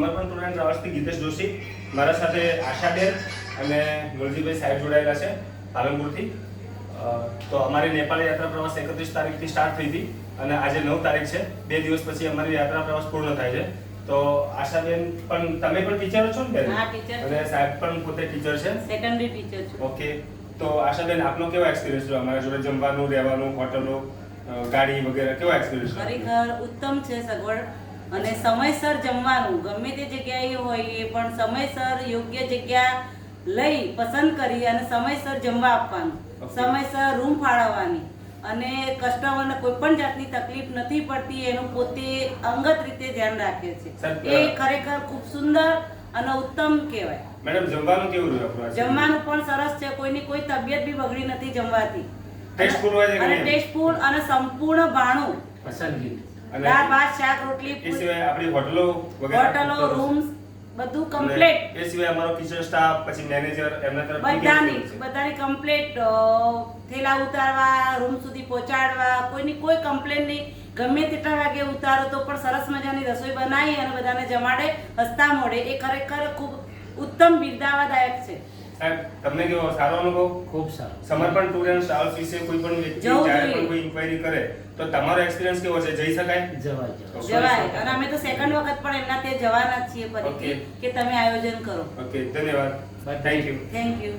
સમર્પણ tour and ટ્રાવેલ્સથી ગીતેશ જોશી મારા સાથે આશાબેન અને મુરજીભાઈ સાહેબ જોડાયેલા છે પાલનપુરથી. તો અમારી નેપાળ યાત્રા પ્રવાસ એકત્રીસ તારીખથી સ્ટાર્ટ થઈ હતી અને આજે નવ તારીખ છે. બે દિવસ પછી અમારી યાત્રા પ્રવાસ પૂર્ણ થાય છે. તો આશાબેન પણ તમે પણ ટીચર છો ને બેન. અને સાહેબ પણ પોતે ટીચર છે? સેકન્ડરી ટીચર છું. ઓકે તો આશાબેન આપનો કેવો એક્સપિરિયન્સ રહ્યો? અમારા જોડે જમવાનું રહેવાનું હોટલો ગાડી વગેરે કેવો એક્સપિરિયન્સ ખરેખર ઉત્તમ છે સગવડ. અને સમયસર જમવાનું ગમે તે જગ્યાએ હોય એ પણ સમયસર યોગ્ય જગ્યા લઈ પસંદ કરી અને સમયસર જમવા આપવાનું. સમયસર રૂમ ફાળવવાની. અને કસ્ટમરને કોઈ પણ જાતની તકલીફ નથી પડતી એનું પોતે અંગત રીતે ધ્યાન રાખે છે. એ ખરેખર ખૂબ સુંદર અને ઉત્તમ કહેવાય. મેડમ જમવાનું કેવું રહ્યું જમવાનું પણ સરસ છે. કોઈની કોઈ તબિયત બી બગડી નથી જમવાથી. ટેસ્ટફુલ હોય અને ટેસ્ટફુલ અને સંપૂર્ણ ભાણું. પસંદગી. અને દાળ ભાત શાક રોટલી એ સિવાય આપણી હોટલો વગેરે હોટલો રૂમ્સ બધું કમ્પ્લીટ. એ સિવાય અમારો કિચન સ્ટાફ પછી મેનેજર એમના તરફ બધાની બધાની કમ્પ્લીટ થેલા ઉતારવા રૂમ સુધી પહોંચાડવા કોઈની કોઈ કમ્પ્લેન નહીં. ગમે તેટલા વાગે ઉતારો તો પણ સરસ મજાની રસોઈ બનાવી અને બધાને જમાડે હસતા મોડે એ ખરેખર ખૂબ ઉત્તમ બિરદાવાદાયક છે. સાહેબ તમને કેવો સારો અનુભવ? ખૂબ સારો. સમર્પણ ટૂર એન્ડ ટ્રાવેલ્સ વિશે કોઈ પણ વ્યક્તિ જ્યારે પણ કોઈ ઇન્ક્વાયરી કરે તો તમારો એક્સપિરિયન્સ કેવો છે? જઈ શકાય? જવાય જવાય. અને અમે તો સેકન્ડ વખત પણ એમના ત્યાં જવાના જ છીએ ફરીથી કે તમે આયોજન કરો. ઓકે ધન્યવાદ. Thank you thank you